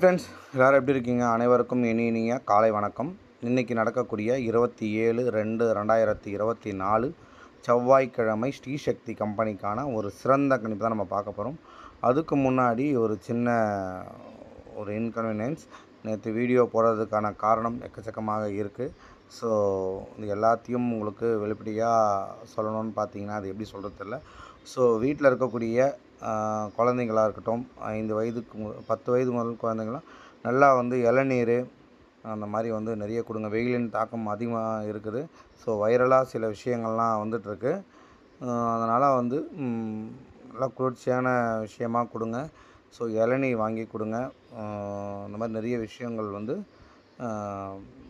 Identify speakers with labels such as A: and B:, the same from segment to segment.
A: Friends எல்லோரும் எப்படி இருக்கீங்க? அனைவருக்கும் இனி இனிய காலை வணக்கம். இன்றைக்கி நடக்கக்கூடிய இருபத்தி ஏழு ரெண்டு ரெண்டாயிரத்தி இருபத்தி நாலு செவ்வாய்க்கிழமை ஸ்ரீசக்தி கம்பெனிக்கான ஒரு சிறந்த கணிப்பு தான் நம்ம பார்க்க போகிறோம் அதுக்கு முன்னாடி ஒரு சின்ன ஒரு இன்கன்வீனியன்ஸ் நேற்று வீடியோ போடுறதுக்கான காரணம் எக்கச்சக்கமாக இருக்குது ஸோ இது எல்லாத்தையும் உங்களுக்கு வெளிப்படையாக சொல்லணும்னு பார்த்தீங்கன்னா அது எப்படி சொல்கிறது இல்லை ஸோ வீட்டில் இருக்கக்கூடிய குழந்தைங்களாக இருக்கட்டும் ஐந்து வயதுக்கு மு- பத்து வயது முதல் குழந்தைங்களாம் நல்லா வந்து இளநீர் அந்த மாதிரி வந்து நிறைய கொடுங்க. வெயிலின் தாக்கம் அதிகமாக இருக்குது. ஸோ வைரலாக சில விஷயங்கள்லாம் வந்துட்டுருக்கு. அதனால் வந்து நல்லா குளிர்ச்சியான விஷயமா கொடுங்க. ஸோ இளநீ வாங்கி கொடுங்க. இந்த மாதிரி நிறைய விஷயங்கள் வந்து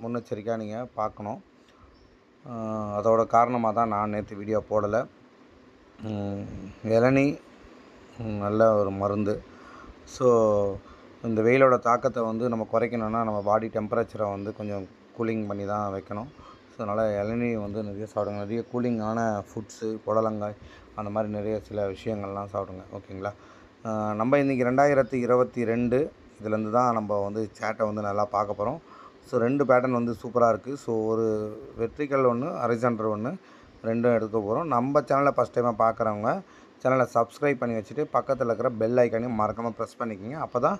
A: முன்னெச்சரிக்கையாக நீங்கள் பார்க்கணும். அதோட காரணமாக தான் நான் நேற்று வீடியோ போடலை. இளநீ நல்ல ஒரு மருந்து. ஸோ இந்த வெயிலோட தாக்கத்தை வந்து நம்ம குறைக்கணும்னா நம்ம பாடி டெம்பரேச்சரை வந்து கொஞ்சம் கூலிங் பண்ணி தான் வைக்கணும். ஸோ அதனால் இளநீ வந்து நிறைய சாப்பிடுங்க. நிறைய கூலிங்கான ஃபுட்ஸு புடலங்காய் அந்த மாதிரி நிறைய சில விஷயங்கள்லாம் சாப்பிடுங்க. ஓகேங்களா? நம்ம இன்றைக்கி ரெண்டாயிரத்தி இருபத்தி ரெண்டு இதுலேருந்து தான் நம்ம வந்து சேட்டை வந்து நல்லா பார்க்க போகிறோம் ஸோ ரெண்டு பேட்டர்ன் வந்து சூப்பராக இருக்குது ஸோ ஒரு வெற்றிக்கல் ஒன்று ஹரிசாண்டல் ஒன்று ரெண்டும் எடுக்க போகிறோம் நம்ம சேனலை ஃபஸ்ட் டைமாக பார்க்குறவங்க சேனலை சப்ஸ்கிரைப் பண்ணி வச்சுட்டு பக்கத்தில் இருக்கிற பெல் ஐக்கானையும் மறக்காமல் ப்ரெஸ் பண்ணிக்கோங்க. அப்போ தான்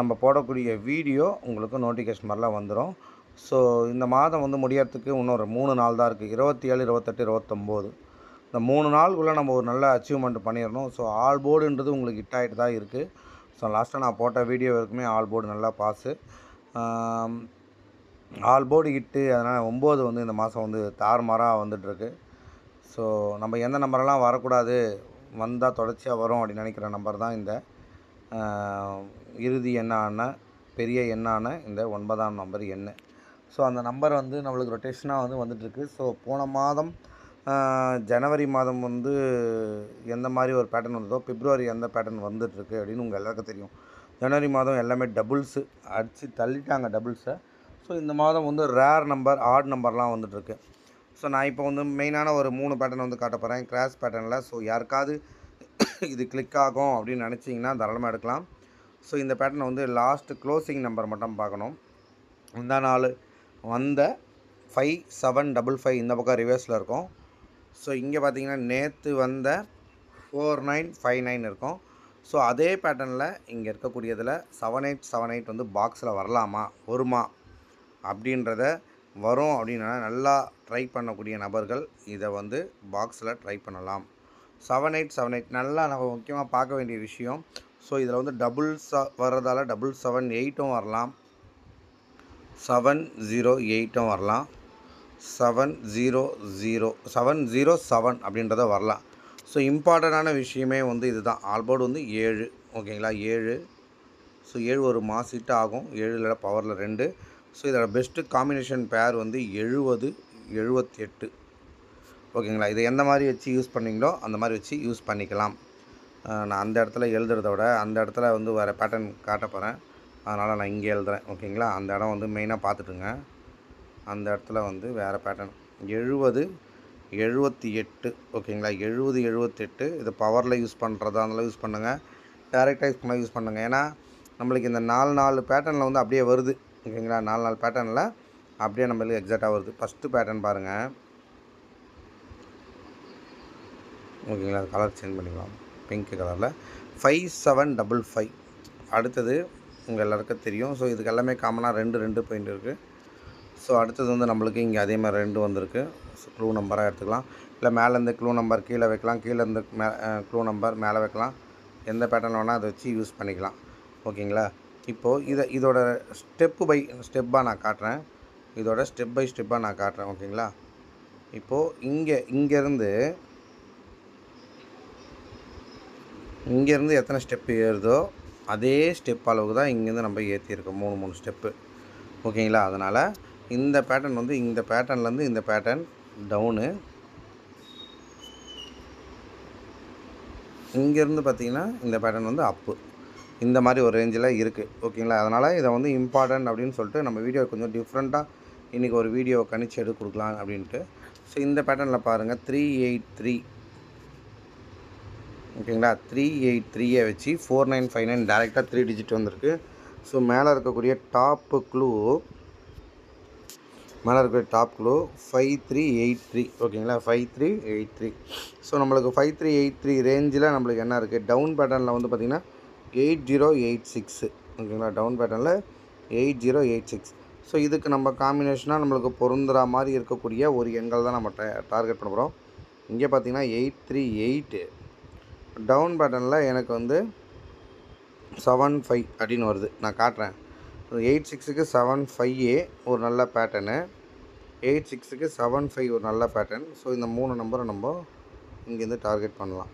A: நம்ம போடக்கூடிய வீடியோ உங்களுக்கு நோட்டிஃபிகேஷன் மாதிரிலாம் வந்துடும் ஸோ இந்த மாதம் வந்து முடியறதுக்கு இன்னொரு மூணு நாள் தான் இருக்குது இருபத்தி ஏழு இருபத்தெட்டு இருபத்தொம்போது. இந்த மூணு நாளுக்குள்ளே நம்ம ஒரு நல்ல அச்சீவ்மெண்ட் பண்ணிடணும். ஸோ ஆல் போர்டுன்றது உங்களுக்கு ஹிட் ஆகிட்டு தான் இருக்குது ஸோ லாஸ்ட்டாக நான் போட்ட வீடியோ வரைக்குமே ஆல் போர்டு நல்லா பாஸு ஆல் போர்டு ஹிட்டு அதனால் ஒம்பது வந்து இந்த மாதம் வந்து தாறுமாறாக வந்துட்டுருக்கு. ஸோ நம்ம எந்த நம்பரெல்லாம் வரக்கூடாது வந்தால் தொடர்ச்சியாக வரும் அப்படின்னு நினைக்கிற நம்பர் தான் இந்த. இறுதி எண்ணான பெரிய எண்ணான இந்த ஒன்பதாம் நம்பர் எண்ணு. ஸோ அந்த நம்பர் வந்து நம்மளுக்கு ரொட்டேஷனாக வந்து வந்துட்டுருக்கு. ஸோ போன மாதம் ஜனவரி மாதம் வந்து எந்த மாதிரி ஒரு பேட்டர்ன் வந்ததோ பிப்ரவரி எந்த பேட்டர்ன் வந்துட்டுருக்கு அப்படின்னு உங்கள் எல்லாருக்கும் தெரியும். ஜனவரி மாதம் எல்லாமே டபுள்ஸு அடித்து தள்ளிட்டாங்க டபுள்ஸை ஸோ இந்த மாதம் வந்து ரேர் நம்பர் ஆட் நம்பர்லாம் வந்துட்டுருக்கு. ஸோ நான் இப்போ வந்து மெயினான ஒரு மூணு பேட்டர்ன் வந்து காட்ட போகிறேன் கிராஸ் பேட்டர்னில் ஸோ யாருக்காவது இது கிளிக் ஆகும் அப்படின்னு நினச்சிங்கன்னா தாராளமாக எடுக்கலாம். ஸோ இந்த பேட்டர்னை வந்து லாஸ்ட் க்ளோசிங் நம்பர் மட்டும் பார்க்கணும். இந்த நாள் வந்த ஃபைவ் செவன் டபுள் ஃபைவ் இந்த பக்கம் ரிவர்ஸில் இருக்கும். ஸோ இங்கே பார்த்தீங்கன்னா நேற்று வந்த ஃபோர் நைன் ஃபைவ் நைன் இருக்கும். ஸோ அதே பேட்டர்னில் இங்கே இருக்கக்கூடியதில் செவன் எயிட் செவன் எயிட் வந்து பாக்ஸில் வரலாமா? வருமா? அப்படின்றத வரும் அப்படின்னா நல்லா ட்ரை பண்ணக்கூடிய நபர்கள் இதை வந்து பாக்ஸில் ட்ரை பண்ணலாம். செவன் எயிட் செவன் எயிட் நல்லா நம்ம முக்கியமாக பார்க்க வேண்டிய விஷயம். ஸோ இதில் வந்து டபுள் ச வர்றதால டபுள் செவன் எயிட்டும் வரலாம். செவன் ஜீரோ எயிட்டும் வரலாம். Seven zero zero seven zero seven அப்படின்றத வரலாம். ஸோ இம்பார்ட்டண்ட்டான விஷயமே வந்து இதுதான். ஆல்போர்டு வந்து ஏழு ஓகேங்களா? ஏழு. ஸோ ஏழு ஒரு மாஸ் ஹிட் ஆகும். ஏழில் பவரில் ரெண்டு. ஸோ இதோட பெஸ்ட்டு காம்பினேஷன் பேர் வந்து எழுபது எழுபத்தி எட்டு ஓகேங்களா? இதை எந்த மாதிரி வச்சு யூஸ் பண்ணிங்களோ அந்த மாதிரி வச்சு யூஸ் பண்ணிக்கலாம். நான் அந்த இடத்துல எழுதுறத விட அந்த இடத்துல வந்து வேறு பேட்டர்ன் காட்ட போகிறேன் அதனால் நான் இங்கே எழுதுறேன். ஓகேங்களா? அந்த இடம் வந்து மெயினாக பார்த்துட்டுங்க. அந்த இடத்துல வந்து வேறு பேட்டர்ன் எழுபது எழுபத்தி எட்டு ஓகேங்களா எழுபது எழுபத்தெட்டு இது பவரில் யூஸ் பண்ணுறதா இருந்தாலும் யூஸ் பண்ணுங்கள் டேரெக்டாக யூஸ் பண்ணால் யூஸ் பண்ணுங்கள் ஏன்னா நம்மளுக்கு இந்த நாலு நாலு பேட்டர்னில் வந்து அப்படியே வருது. ஓகேங்களா நாலு நாலு பேட்டர்னில் அப்படியே நம்மளுக்கு எக்ஸாக்டாக வருது. ஃபஸ்ட்டு பேட்டர்ன் பாருங்கள் ஓகேங்களா கலர் சேஞ்ச் பண்ணிக்கலாம். பிங்க் கலரில் ஃபைவ் செவன் டபுள் ஃபைவ் அடுத்தது உங்கள் எல்லாருக்கும் தெரியும். ஸோ இதுக்கு எல்லாமே காமனாக ரெண்டு ரெண்டு பெயிண்ட் இருக்குது ஸோ அடுத்தது வந்து நம்மளுக்கு இங்கே அதே மாதிரி ரெண்டு வந்திருக்கு. ஸோ க்ளூ நம்பராக எடுத்துக்கலாம். இல்லை மேலேருந்து க்ளூ நம்பர் கீழே வைக்கலாம். கீழே இருந்து மே க்ளூ நம்பர் மேலே வைக்கலாம். எந்த பேட்டர்ன் வேணால் அதை வச்சு யூஸ் பண்ணிக்கலாம். ஓகேங்களா? இப்போது இதை இதோட ஸ்டெப்பு பை ஸ்டெப்பாக நான் காட்டுறேன். இதோட ஸ்டெப் பை ஸ்டெப்பாக நான் காட்டுறேன். ஓகேங்களா? இப்போது இங்கே இங்கேருந்து இங்கேருந்து எத்தனை ஸ்டெப்பு ஏறுதோ அதே ஸ்டெப் அளவுக்கு தான் இங்கேருந்து நம்ம ஏற்றிருக்கோம் மூணு மூணு ஸ்டெப்பு ஓகேங்களா? அதனால் இந்த பேட்டர்ன் வந்து இந்த பேட்டர்ன்லேருந்து இந்த பேட்டர்ன் டவுனு இங்கேருந்து பார்த்தீங்கன்னா இந்த பேட்டர்ன் வந்து அப்பு இந்த மாதிரி ஒரு ரேஞ்சில் இருக்குது ஓகேங்களா? அதனால் இதை வந்து இம்பார்ட்டன்ட் அப்படின்னு சொல்லிட்டு நம்ம வீடியோ கொஞ்சம் டிஃப்ரெண்ட்டாக இன்றைக்கி ஒரு வீடியோ கணிச்சு எடுத்து கொடுக்கலாம் அப்படின்ட்டு. ஸோ இந்த பேட்டர்னில் பாருங்கள் த்ரீ எயிட் த்ரீ ஓகேங்களா? த்ரீ எயிட் த்ரீயை வச்சு ஃபோர் நைன் ஃபைவ் நைன் டேரெக்டாக த்ரீ டிஜிட் வந்திருக்கு. ஸோ மேலே இருக்கக்கூடிய டாப்பு க்ளூ மேலே இருக்கிற top clue five three eight three ஓகேங்களா? Five three eight three so நம்மளுக்கு ஃபைவ் த்ரீ எயிட் த்ரீ ரேஞ்சில் நம்மளுக்கு என்ன இருக்குது டவுன் பேட்டர்னில் வந்து பார்த்திங்கன்னா எயிட் ஜீரோ எயிட் சிக்ஸு ஓகேங்களா? டவுன் பேட்டர்னில் eight zero eight six so இதுக்கு நம்ம காம்பினேஷனாக நம்மளுக்கு பொருந்துகிற மாதிரி இருக்கக்கூடிய ஒரு எண்கள் தான் நம்ம டார்கெட் பண்ண போகிறோம் இங்கே பார்த்தீங்கன்னா எயிட் த்ரீ எயிட்டு டவுன் பேட்டர்னில் எனக்கு வந்து செவன் ஃபைவ் அப்படின்னு வருது. நான் காட்டுறேன். எயிட் சிக்ஸுக்கு செவன் ஃபைவ் ஏ ஒரு நல்ல பேட்டர்னு எயிட் சிக்ஸுக்கு செவன் ஃபைவ் ஒரு நல்ல பேட்டர்ன் ஸோ இந்த மூணு நம்பரை நம்ம இங்கேருந்து டார்கெட் பண்ணலாம்.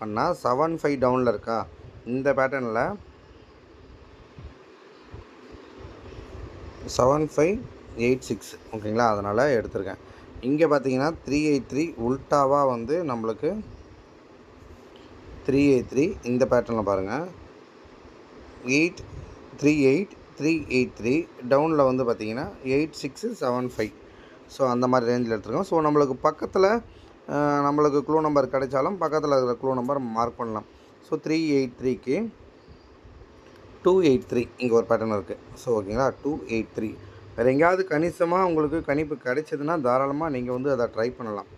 A: பண்ணால் செவன் ஃபைவ் டவுனில் இருக்கா? இந்த பேட்டர்னில் செவன் ஃபைவ் எயிட் சிக்ஸ் ஓகேங்களா? அதனால் எடுத்திருக்கேன். இங்கே பார்த்தீங்கன்னா த்ரீ எயிட் த்ரீ உல்ட்டாவாக வந்து நம்மளுக்கு த்ரீ எயிட் த்ரீ இந்த பேட்டர்னில் பாருங்கள் eight three eight three eight three டவுனில் வந்து பார்த்திங்கன்னா eight six seven five. So அந்த மாதிரி ரேஞ்சில் எடுத்துருக்கோம். ஸோ நம்மளுக்கு பக்கத்தில் நம்மளுக்கு க்ளூ நம்பர் கிடைச்சாலும் பக்கத்தில் இருக்கிற க்ளூ நம்பர் மார்க் பண்ணலாம். ஸோ த்ரீ எயிட் த்ரீக்கு டூ எயிட் த்ரீ இங்கே ஒரு பேட்டர்ன் இருக்குது ஸோ ஓகேங்களா? Two eight three. வேறு எங்கேயாவது கணிசமாக உங்களுக்கு கணிப்பு கிடைச்சதுன்னா தாராளமாக நீங்கள் வந்து அதை ட்ரை பண்ணலாம்.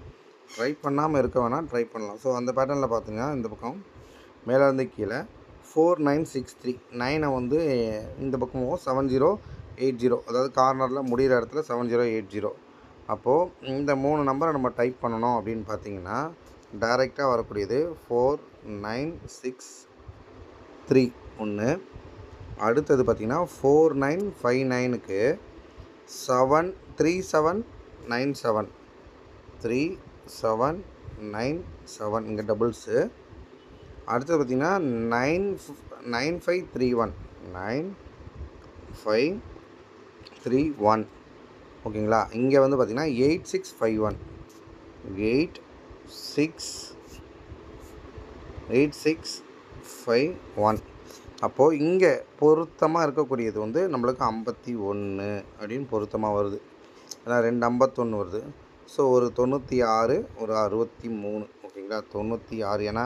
A: ட்ரை பண்ணாமல் இருக்க வேணால் ட்ரை பண்ணலாம். ஸோ அந்த பேட்டர்னில் பார்த்தீங்கன்னா இந்த பக்கம். மேலேருந்து கீழே. ஃபோர் நைன் சிக்ஸ் த்ரீ நைனை வந்து இந்த பக்கமும் செவன் ஜீரோ எயிட் ஜீரோ அதாவது கார்னரில் முடிகிற இடத்துல செவன் ஜீரோ எயிட் ஜீரோ அப்போது இந்த மூணு நம்பரை நம்ம டைப் பண்ணணும் அப்படின்னு பார்த்தீங்கன்னா டைரெக்டாக வரக்கூடியது ஃபோர் நைன் சிக்ஸ் த்ரீ ஒன்று அடுத்தது பார்த்திங்கன்னா ஃபோர் நைன் ஃபைவ் நைனுக்கு seven three seven nine seven three seven nine seven இங்கே டபுள்ஸு அடுத்தது பார்த்தீங்கன்னா nine nine five three one nine five three one ஓகேங்களா? இங்கே வந்து பார்த்திங்கன்னா eight six five one eight six eight six five one அப்போது இங்கே பொருத்தமாக இருக்கக்கூடியது வந்து நம்மளுக்கு ஐம்பத்தி ஒன்று அப்படின்னு பொருத்தமாக வருது. ஏன்னா ரெண்டு ஐம்பத்தொன்று வருது. ஸோ ஒரு தொண்ணூற்றி ஆறு ஒரு அறுபத்தி மூணு. ஓகேங்களா? தொண்ணூற்றி ஆறு. ஏன்னா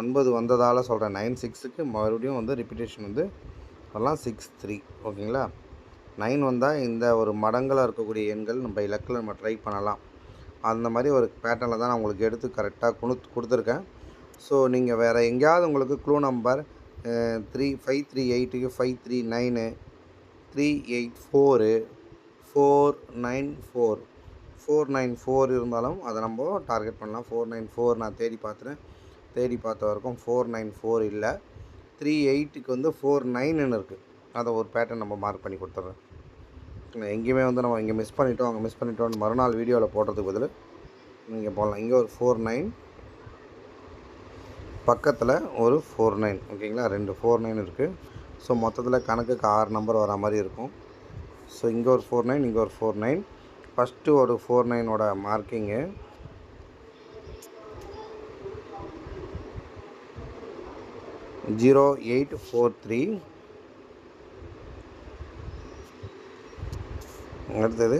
A: ஒன்பது வந்ததால் சொல்கிறேன் நைன் சிக்ஸுக்கு மறுபடியும் வந்து ரிப்பீட்டேஷன் வந்து வரலாம். சிக்ஸ் த்ரீ ஓகேங்களா? நைன் வந்தால் இந்த ஒரு மடங்களாக இருக்கக்கூடிய எண்கள் நம்ம இலக்கில் நம்ம ட்ரை பண்ணலாம். அந்த மாதிரி ஒரு பேட்டர்னில் தான் நான் உங்களுக்கு எடுத்து கரெக்டாக கொடுத்து கொடுத்துருக்கேன். ஸோ நீங்கள் வேறு எங்கேயாவது உங்களுக்கு clue number three five three எயிட்டுக்கு five three nine three eight four four nine four four nine four இருந்தாலும் அதை நம்ம டார்கெட் பண்ணலாம். ஃபோர் நைன் ஃபோர் நான் தேடி பார்த்துட்டேன். தேடி பார்த்த வரைக்கும் ஃபோர் நைன் ஃபோர் இல்லை. த்ரீ எயிட்டுக்கு வந்து ஃபோர் நைனுன்னு இருக்குது அதை ஒரு பேட்டர்ன் நம்ம மார்க் பண்ணி கொடுத்துட்றேன் எங்கேயுமே வந்து நம்ம இங்கே மிஸ் பண்ணிட்டோம் அங்கே மிஸ் பண்ணிட்டோம்னு மறுநாள் வீடியோவில் போடுறதுக்கு பதில் நீங்கள் போடலாம். இங்கே ஒரு ஃபோர் நைன் பக்கத்தில் ஒரு ஃபோர் நைன் ஓகேங்களா ரெண்டு ஃபோர் நைன் இருக்குது ஸோ மொத்தத்தில் கணக்குக்கு ஆறு நம்பர் வர மாதிரி இருக்கும். ஸோ இங்கே ஒரு ஃபோர் நைன் இங்கே ஒரு ஃபோர் நைன் ஃபஸ்ட்டு ஒரு four நைனோட marking zero eight four three. அடுத்தது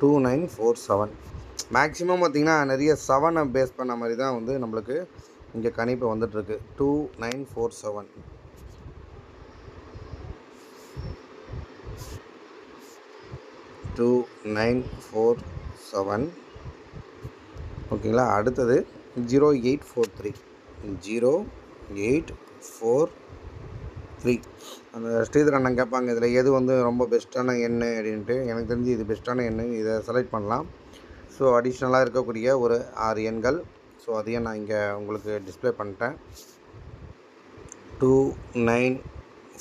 A: two nine four seven. Maximum பார்த்திங்கன்னா நிறைய செவனை பேஸ் பண்ண மாதிரி தான் வந்து நம்மளுக்கு இங்கே கணிப்பு வந்துட்டுருக்கு. Two nine four seven. Two nine four seven. ஓகேங்களா? அடுத்தது zero eight four three. Zero eight four three அந்த ஸ்ரீதர் அண்ணன் கேட்பாங்க இதில் எது வந்து ரொம்ப பெஸ்ட்டான எண்ணு? அப்படின்ட்டு. எனக்கு தெரிஞ்சு இது பெஸ்ட்டான எண்ணு. இதை செலக்ட் பண்ணலாம். ஸோ அடிஷ்னலாக இருக்கக்கூடிய ஒரு ஆறு எண்கள். ஸோ அதையும் நான் இங்கே உங்களுக்கு டிஸ்ப்ளே பண்ணிட்டேன். Two nine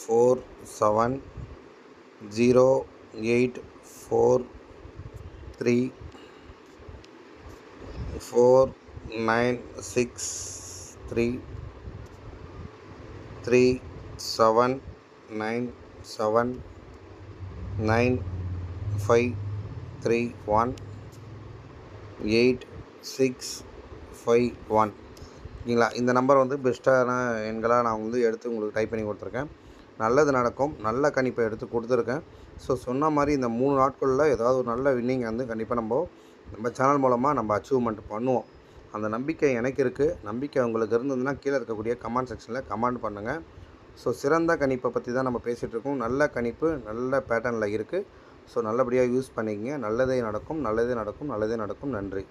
A: four seven zero eight four three four nine six three three seven nine seven nine five three one eight six five one. ஓகேங்களா இந்த நம்பர் வந்து பெஸ்ட்டான எண்களாக நான் வந்து எடுத்து உங்களுக்கு டைப் பண்ணி கொடுத்துருக்கேன். நல்லது நடக்கும். நல்ல கணிப்பை எடுத்து கொடுத்துருக்கேன். ஸோ சொன்ன மாதிரி இந்த மூணு நாட்களில் ஏதாவது ஒரு நல்ல வின்னிங் வந்து கண்டிப்பாக நம்ம நம்ம சேனல் மூலமாக நம்ம அச்சீவ்மெண்ட் பண்ணுவோம். அந்த நம்பிக்கை எனக்கு இருக்குது நம்பிக்கை உங்களுக்கு இருந்ததுன்னா கீழே இருக்கக்கூடிய கமெண்ட் செக்ஷனில் கமெண்ட் பண்ணுங்கள் ஸோ சிறந்த கணிப்பை பற்றி தான் நம்ம பேசிகிட்டு இருக்கோம். நல்ல கணிப்பு நல்ல பேட்டர்னில் இருக்குது ஸோ நல்லபடியாக யூஸ் பண்ணிக்கங்க. நல்லதே நடக்கும் நல்லதே நடக்கும் நல்லதே நடக்கும். நன்றி.